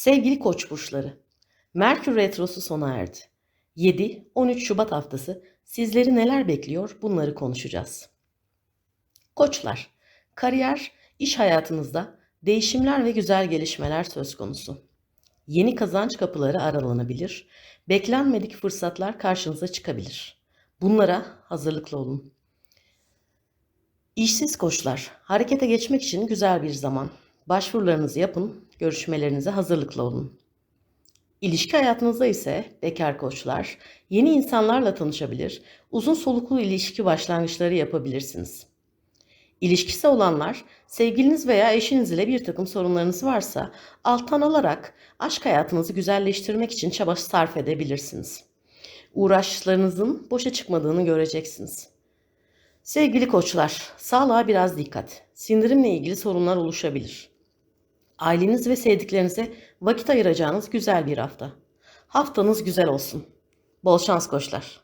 Sevgili koç burçları, Merkür Retrosu sona erdi. 7-13 Şubat haftası sizleri neler bekliyor bunları konuşacağız. Koçlar, kariyer, iş hayatınızda değişimler ve güzel gelişmeler söz konusu. Yeni kazanç kapıları aralanabilir, beklenmedik fırsatlar karşınıza çıkabilir. Bunlara hazırlıklı olun. İşsiz koçlar, harekete geçmek için güzel bir zaman. Başvurularınızı yapın, görüşmelerinize hazırlıklı olun. İlişki hayatınızda ise bekar koçlar, yeni insanlarla tanışabilir, uzun soluklu ilişki başlangıçları yapabilirsiniz. İlişkisi olanlar, sevgiliniz veya eşiniz ile bir takım sorunlarınız varsa alttan alarak aşk hayatınızı güzelleştirmek için çaba sarf edebilirsiniz. Uğraşlarınızın boşa çıkmadığını göreceksiniz. Sevgili koçlar, sağlığa biraz dikkat. Sindirimle ilgili sorunlar oluşabilir. Aileniz ve sevdiklerinize vakit ayıracağınız güzel bir hafta. Haftanız güzel olsun. Bol şans koçlar.